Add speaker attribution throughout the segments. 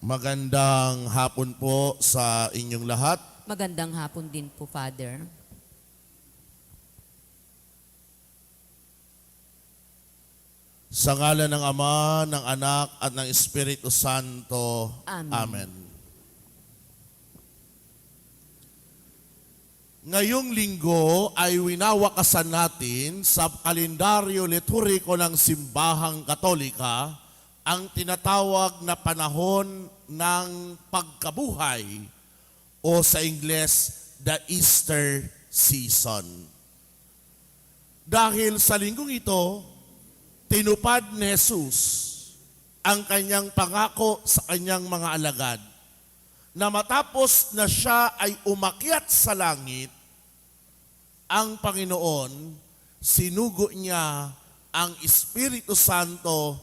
Speaker 1: Magandang hapon po sa inyong lahat.
Speaker 2: Magandang hapon din po, Father.
Speaker 1: Sa ngala ng Ama, ng Anak, at ng Espiritu Santo.
Speaker 2: Amen.
Speaker 1: Amen. Ngayong linggo ay winawakasan natin sa kalendaryo lituriko ng Simbahang Katolika ang tinatawag na panahon ng pagkabuhay o sa Ingles, the Easter season. Dahil sa linggong ito, tinupad ni Jesus ang kanyang pangako sa kanyang mga alagad na matapos na siya ay umakyat sa langit, ang Panginoon, sinugo niya ang Espiritu Santo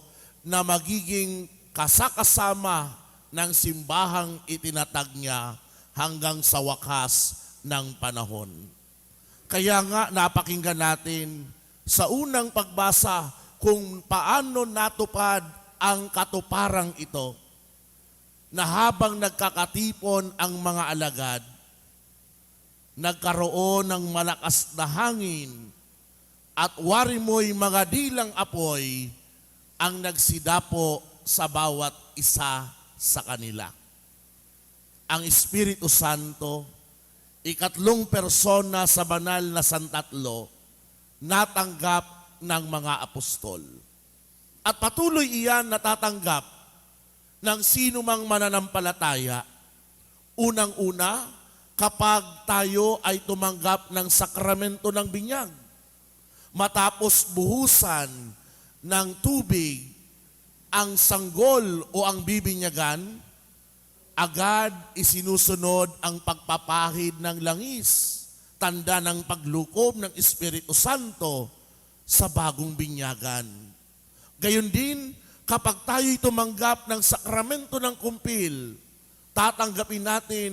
Speaker 1: na magiging kasakasama ng simbahang itinatag niya hanggang sa wakas ng panahon. Kaya nga napakinggan natin sa unang pagbasa kung paano natupad ang katuparang ito na habang nagkakatipon ang mga alagad, nagkaroon ng malakas na hangin at wari mo'y mga dilang apoy ang nagsidapo sa bawat isa sa kanila. Ang Espiritu Santo, ikatlong persona sa banal na santatlo, natanggap ng mga apostol. At patuloy iyan natatanggap ng sino mang mananampalataya. Unang-una, kapag tayo ay tumanggap ng sakramento ng binyag. Matapos buhusan ng tubig ang sanggol o ang bibinyagan, agad isinusunod ang pagpapahid ng langis, tanda ng paglukob ng Espiritu Santo sa bagong binyagan. Gayon din, kapag tayo'y tumanggap ng sakramento ng kumpil, tatanggapin natin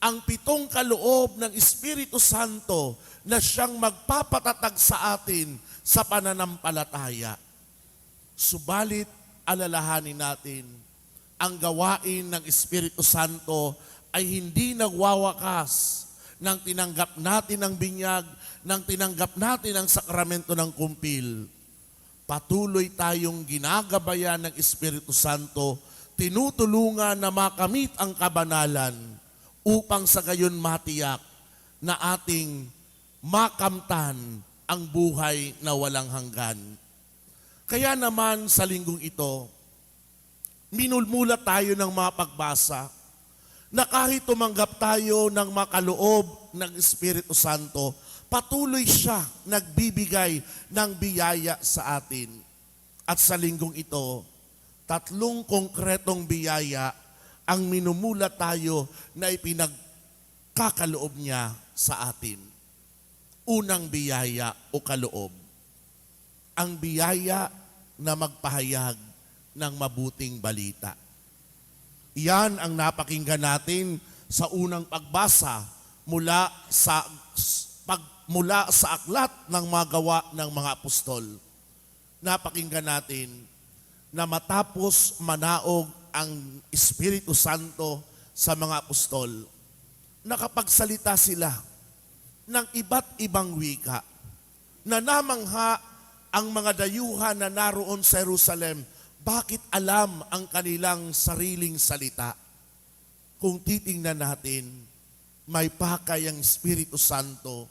Speaker 1: ang pitong kaloob ng Espiritu Santo na siyang magpapatatag sa atin sa pananampalataya. Subalit, alalahanin natin, ang gawain ng Espiritu Santo ay hindi nagwawakas nang tinanggap natin ang binyag, nang tinanggap natin ang sakramento ng kumpil. Patuloy tayong ginagabayan ng Espiritu Santo, tinutulungan na makamit ang kabanalan upang sa gayon matiyak na ating makamtan ang buhay na walang hanggan. Kaya naman sa linggong ito, minulmula tayo ng mga pagbasa na kahit tumanggap tayo ng makaloob ng Espiritu Santo, patuloy siya nagbibigay ng biyaya sa atin. At sa linggong ito, tatlong konkretong biyaya ang minumula tayo na ipinagkakaloob niya sa atin. Unang biyaya o kaloob. Ang biyaya na magpahayag ng mabuting balita. Yan ang napakinggan natin sa unang pagbasa mula sa pag, mula sa aklat ng mga gawa ng mga apostol. Napakinggan natin na matapos manaog ang Espiritu Santo sa mga apostol, nakapagsalita sila ng iba't ibang wika na namangha ang mga dayuhan na naroon sa Jerusalem bakit alam ang kanilang sariling salita? Kung titingnan natin, may pakay ang Espiritu Santo.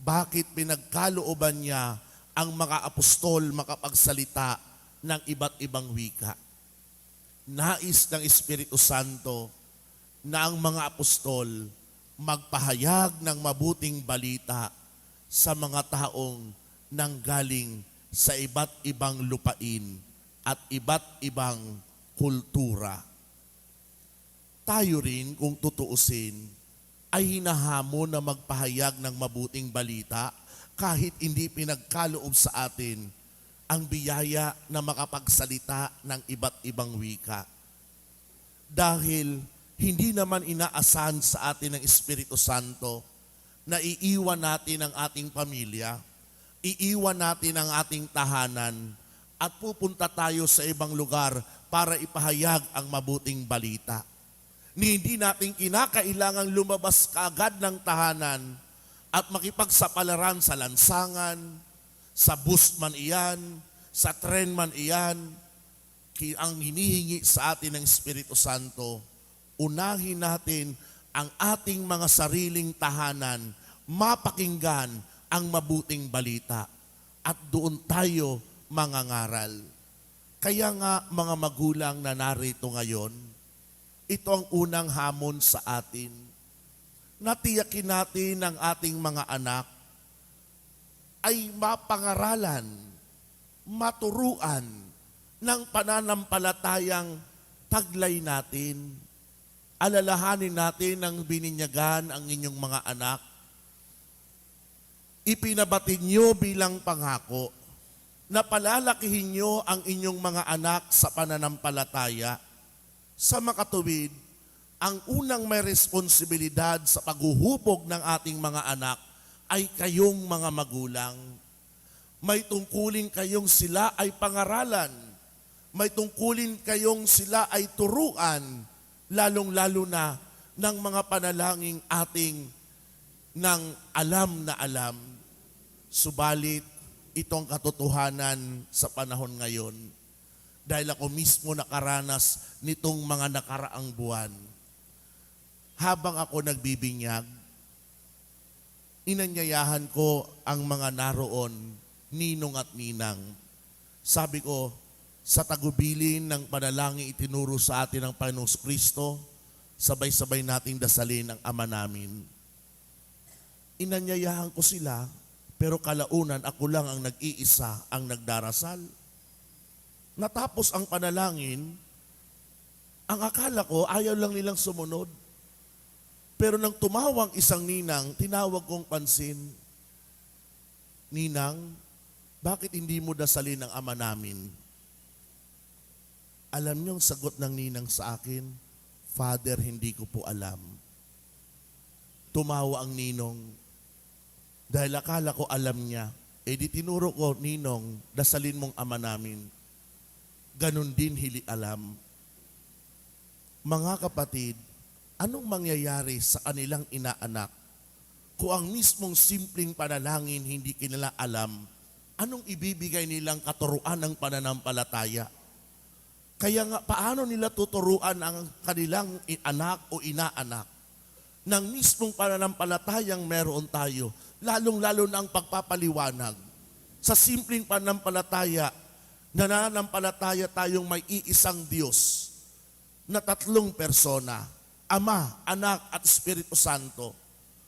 Speaker 1: Bakit pinagkalooban niya ang mga apostol makapagsalita ng iba't ibang wika? Nais ng Espiritu Santo na ang mga apostol magpahayag ng mabuting balita sa mga taong nanggaling sa iba't ibang lupain at iba't ibang kultura. Tayo rin, kung tutuusin, ay hinahamon na magpahayag ng mabuting balita kahit hindi pinagkaloob sa atin ang biyaya na makapagsalita ng iba't ibang wika. Dahil hindi naman inaasahan sa atin ng Espiritu Santo na iiwan natin ang ating pamilya, iiwan natin ang ating tahanan, at pupunta tayo sa ibang lugar para ipahayag ang mabuting balita. Ni hindi natin kinakailangang lumabas kaagad ng tahanan at makipagsapalaran sa lansangan, sa bus man iyan, sa tren man iyan, ang hinihingi sa atin ng Espiritu Santo, unahin natin ang ating mga sariling tahanan, mapakinggan ang mabuting balita at doon tayo mangangaral. Kaya nga mga magulang na narito ngayon, ito ang unang hamon sa atin. Natiyakin natin ang ating mga anak ay mapangaralan, maturuan ng pananampalatayang taglay natin. Alalahanin natin ang bininyagan ang inyong mga anak. Ipinabatid nyo bilang pangako na palalakihin nyo ang inyong mga anak sa pananampalataya. Sa makatuwid, ang unang may responsibilidad sa paghuhubog ng ating mga anak ay kayong mga magulang. May tungkulin kayong sila ay pangaralan. May tungkulin kayong sila ay turuan, lalong-lalo na ng mga panalangin ating ng alam na alam. Subalit, itong katotohanan sa panahon ngayon dahil ako mismo nakaranas nitong mga nakaraang buwan. Habang ako nagbibinyag, inanyayahan ko ang mga naroon, ninong at ninang. Sabi ko, sa tagubilin ng panalangin itinuro sa atin ng Panginoong Kristo, sabay-sabay nating dasalin ang Ama namin. Inanyayahan ko sila, pero kalaunan ako lang ang nag-iisa ang nagdarasal. Natapos ang panalangin, ang akala ko ayaw lang nilang sumunod. Pero nang tumawang isang ninang, tinawag kong pansin, Ninang, bakit hindi mo dasalin ang ama namin? Alam niyo ang sagot ng ninang sa akin, Father, hindi ko po alam. Tumawa ang ninong, dahil akala ko alam niya, eh di tinuro ko, Ninong, dasalin mong ama namin. Ganon din hili alam. Mga kapatid, anong mangyayari sa kanilang inaanak kung ang mismong simpleng panalangin hindi kinila alam, anong ibibigay nilang katuruan ng pananampalataya? Kaya nga, paano nila tuturuan ang kanilang anak o inaanak ng mismong pananampalatayang meron tayo, lalong-lalo na ang pagpapaliwanag. Sa simpleng pananampalataya, nananampalataya tayong may iisang Diyos na tatlong persona, Ama, Anak at Espiritu Santo.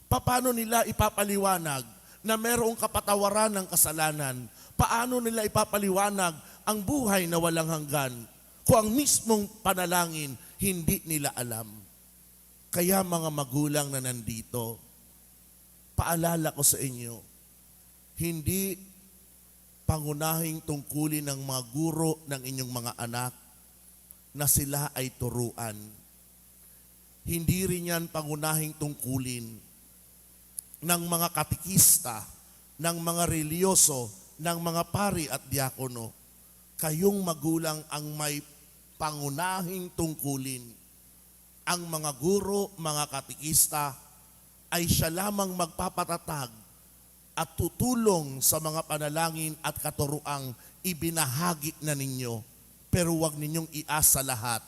Speaker 1: Paano nila ipapaliwanag na merong kapatawaran ng kasalanan? Paano nila ipapaliwanag ang buhay na walang hanggan kung ang mismong panalangin hindi nila alam? Kaya mga magulang na nandito, paalala ko sa inyo, hindi pangunahing tungkulin ng mga guro ng inyong mga anak na sila ay turuan. Hindi rin yan pangunahing tungkulin ng mga katikista, ng mga reliyoso, ng mga pari at diakono. Kayong magulang ang may pangunahing tungkulin. Ang mga guro, mga katikista, ay siya lamang magpapatatag at tutulong sa mga panalangin at katuruang ibinahagi na ninyo. Pero huwag ninyong iasa lahat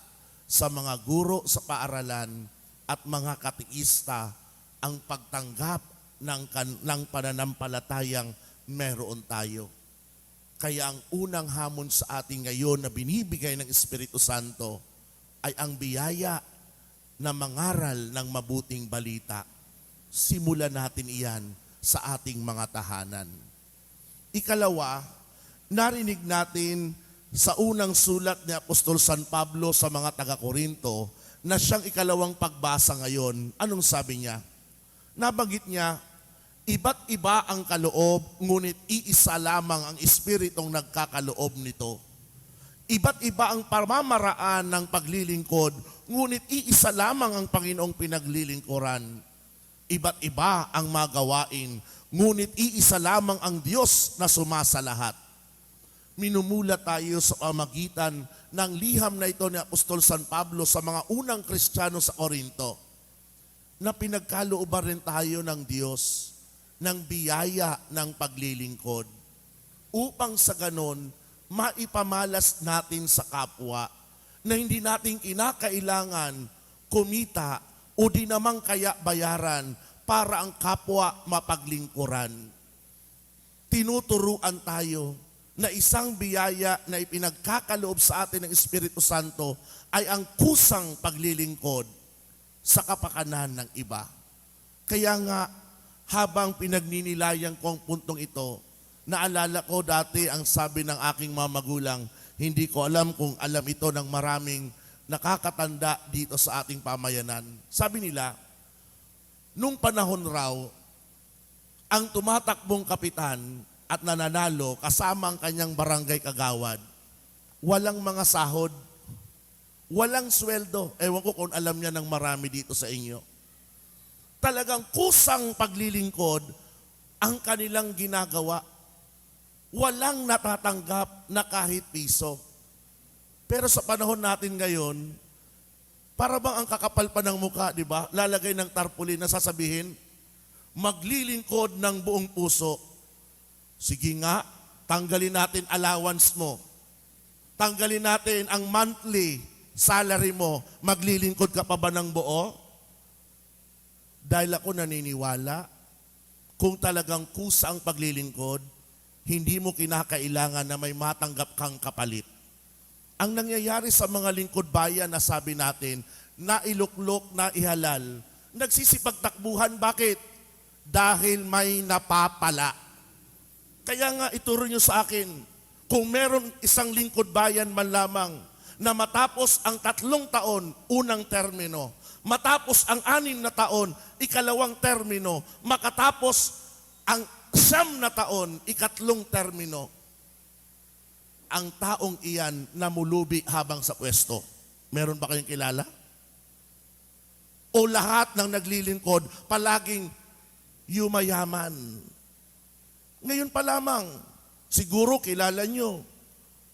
Speaker 1: sa mga guro sa paaralan at mga katikista ang pagtanggap ng, ng pananampalatayang meron tayo. Kaya ang unang hamon sa atin ngayon na binibigay ng Espiritu Santo ay ang biyaya na mangaral ng mabuting balita. Simulan natin iyan sa ating mga tahanan. Ikalawa, narinig natin sa unang sulat ni Apostol San Pablo sa mga taga-Korinto na siyang ikalawang pagbasa ngayon. Anong sabi niya? Nabanggit niya, iba't iba ang kaloob, ngunit iisa lamang ang Espiritong nagkakaloob nito. Iba't iba ang pamamaraan ng paglilingkod, ngunit iisa lamang ang Panginoong pinaglilingkuran. Iba't iba ang magawain, ngunit iisa lamang ang Diyos na sumasa lahat. minumula tayo sa pamagitan ng liham na ito ni Apostol San Pablo sa mga unang Kristiyano sa Korinto na pinagkalooban rin tayo ng Diyos ng biyaya ng paglilingkod upang sa ganon maipamalas natin sa kapwa na hindi natin kinakailangan kumita o di namang kaya bayaran para ang kapwa mapaglingkuran. Tinuturuan tayo na isang biyaya na ipinagkakaloob sa atin ng Espiritu Santo ay ang kusang paglilingkod sa kapakanan ng iba. Kaya nga, habang pinagninilayan ko ang puntong ito, naalala ko dati ang sabi ng aking mga magulang, hindi ko alam kung alam ito ng maraming nakakatanda dito sa ating pamayanan. Sabi nila, nung panahon raw, ang tumatakbong kapitan at nananalo kasama ang kanyang barangay kagawad, walang mga sahod, walang sweldo. Ewan ko kung alam niya ng marami dito sa inyo. Talagang kusang paglilingkod ang kanilang ginagawa. Walang natatanggap na kahit piso. Pero sa panahon natin ngayon, para bang ang kakapal pa ng mukha, di ba? Lalagay ng tarpaulin na sasabihin, maglilingkod ng buong puso. Sige nga, tanggalin natin allowance mo. Tanggalin natin ang monthly salary mo. Maglilingkod ka pa ba ng buo? Dahil ako naniniwala, kung talagang kusa ang paglilingkod, hindi mo kinakailangan na may matanggap kang kapalit. Ang nangyayari sa mga lingkod bayan na sabi natin, na iluklok, na ihalal, nagsisipagtakbuhan. Bakit? Dahil may napapala. Kaya nga ituro nyo sa akin, kung meron isang lingkod bayan man lamang na matapos ang tatlong taon, unang termino, matapos ang anim na taon, ikalawang termino, makatapos ang siyam na taon, ikatlong termino, ang taong iyan namulubi habang sa pwesto. Meron ba kayong kilala? O lahat ng naglilingkod palaging yumayaman. Ngayon pa lamang, siguro kilala nyo,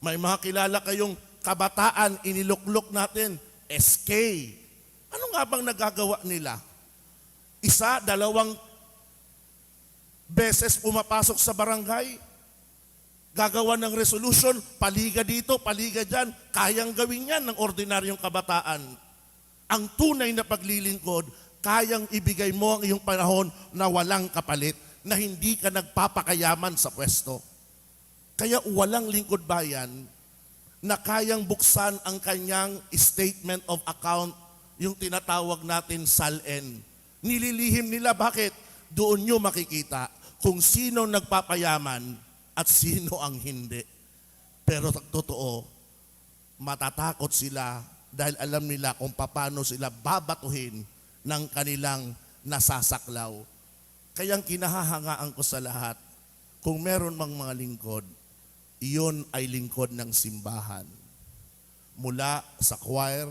Speaker 1: may mga kilala kayong kabataan, iniluklok natin, SK. Ano nga bang nagagawa nila? Isa, dalawang beses pumapasok sa barangay, gagawa ng resolution, paliga dito, paliga dyan, kayang gawin yan ng ordinaryong kabataan. Ang tunay na paglilingkod, kayang ibigay mo ang iyong panahon na walang kapalit, na hindi ka nagpapakayaman sa pwesto. Kaya walang lingkod bayan na kayang buksan ang kanyang statement of account, yung tinatawag natin SALN. Nililihim nila, bakit? Doon nyo makikita kung sino nagpapayaman at sino ang hindi. Pero totoo, matatakot sila dahil alam nila kung paano sila babatuhin ng kanilang nasasaklaw. Kaya ang kinahahangaan ko sa lahat, kung meron mang mga lingkod, iyon ay lingkod ng simbahan. Mula sa choir,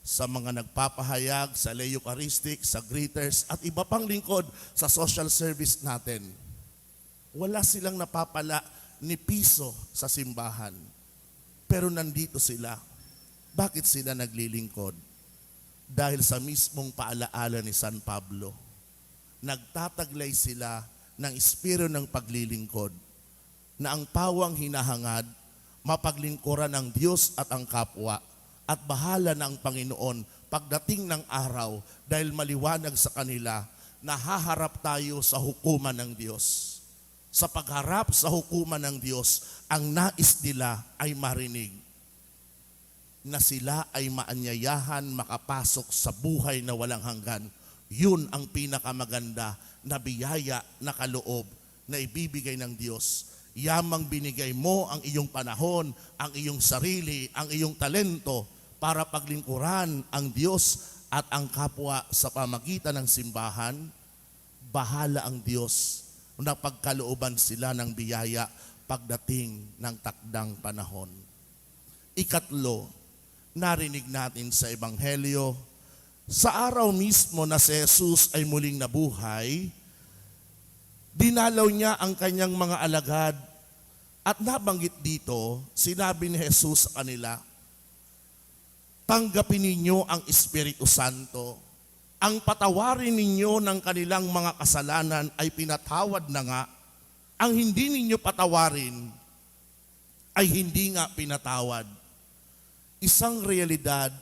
Speaker 1: sa mga nagpapahayag, sa lay Eucharistic, sa greeters, at iba pang lingkod sa social service natin. Wala silang napapala ni piso sa simbahan. Pero nandito sila. Bakit sila naglilingkod? Dahil sa mismong paalaala ni San Pablo, nagtataglay sila ng espiro ng paglilingkod na ang pawang hinahangad, mapaglingkuran ng Diyos at ang kapwa at bahala ng Panginoon pagdating ng araw dahil maliwanag sa kanila na haharap tayo sa hukuman ng Diyos. Sa pagharap sa hukuman ng Diyos, ang nais nila ay marinig na sila ay maanyayahan makapasok sa buhay na walang hanggan. Yun ang pinakamaganda na biyaya na kaloob na ibibigay ng Diyos. Yamang binigay mo ang iyong panahon, ang iyong sarili, ang iyong talento para paglingkuran ang Diyos at ang kapwa sa pamagitan ng simbahan, bahala ang Diyos na pagkalooban sila ng biyaya pagdating ng takdang panahon. Ikatlo, narinig natin sa Ebanghelyo, sa araw mismo na si Jesus ay muling nabuhay, dinalaw niya ang kanyang mga alagad At nabanggit dito, sinabi ni Jesus sa kanila, tanggapin ninyo ang Espiritu Santo. Ang patawarin ninyo ng kanilang mga kasalanan ay pinatawad na nga. Ang hindi ninyo patawarin ay hindi nga pinatawad. Isang realidad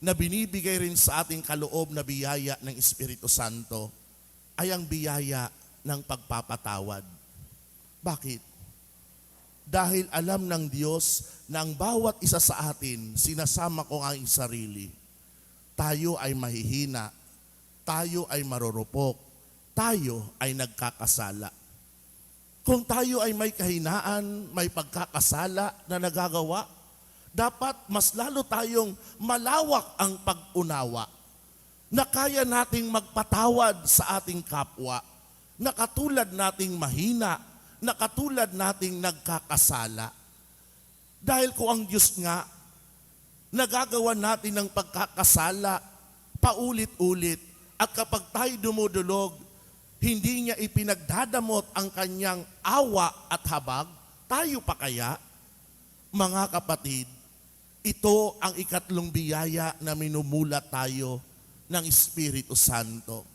Speaker 1: na binibigay rin sa ating kaloob na biyaya ng Espiritu Santo ay ang biyaya ng pagpapatawad. Bakit? Dahil alam ng Diyos na ang bawat isa sa atin, sinasama ko ang sarili, tayo ay mahihina, tayo ay marurupok, tayo ay nagkakasala. Kung tayo ay may kahinaan, may pagkakasala na nagagawa, dapat mas lalo tayong malawak ang pag-unawa. Na kaya nating magpatawad sa ating kapwa, na katulad nating mahina, na katulad nating nagkakasala. Dahil kung ang Diyos nga, nagagawa natin ng pagkakasala paulit-ulit at kapag tayo dumudulog, hindi niya ipinagdadamot ang kanyang awa at habag, tayo pa kaya? Mga kapatid, ito ang ikatlong biyaya na minumulat tayo ng Espiritu Santo.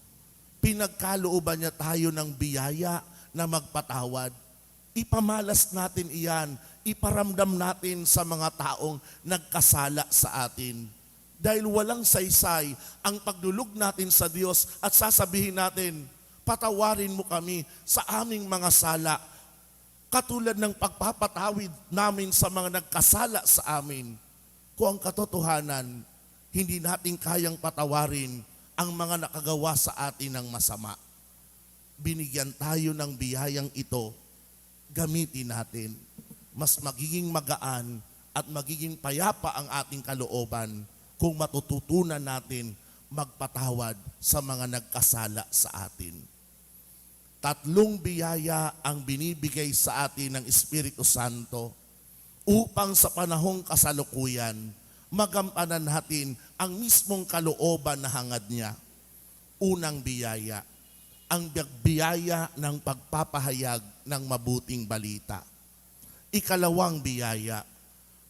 Speaker 1: Pinagkalooban niya tayo ng biyaya na magpatawad. Ipamalas natin iyan, iparamdam natin sa mga taong nagkasala sa atin. Dahil walang saysay ang pagdulog natin sa Diyos at sasabihin natin, patawarin mo kami sa aming mga sala. Katulad ng pagpapatawid namin sa mga nagkasala sa amin. Kung ang katotohanan, hindi natin kayang patawarin ang mga nakagawa sa atin ng masama. Binigyan tayo ng biyayang ito, gamitin natin. Mas magiging magaan at magiging payapa ang ating kalooban kung matututunan natin magpatawad sa mga nagkasala sa atin. Tatlong biyaya ang binibigay sa atin ng Espiritu Santo upang sa panahong kasalukuyan, magampanan natin ang mismong kalooban na hangad niya. Unang biyaya, ang biyaya ng pagpapahayag ng mabuting balita. Ikalawang biyaya,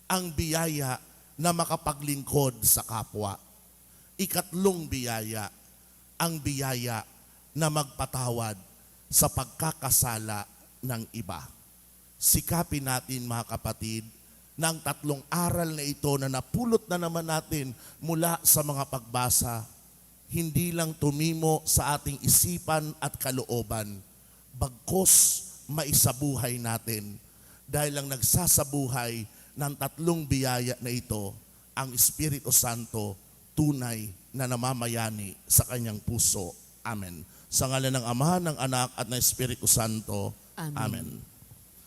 Speaker 1: ang biyaya na makapaglingkod sa kapwa. Ikatlong biyaya, ang biyaya na magpatawad sa pagkakasala ng iba. Sikapin natin mga kapatid ng tatlong aral na ito na napulot na naman natin mula sa mga pagbasa, hindi lang tumimo sa ating isipan at kalooban, bagkos maisabuhay natin dahil ang nagsasabuhay ng tatlong biyaya na ito, ang Espiritu Santo, tunay na namamayani sa kanyang puso. Amen. Sa ngalan ng Ama, ng Anak at ng Espiritu Santo.
Speaker 2: Amen.
Speaker 1: Amen.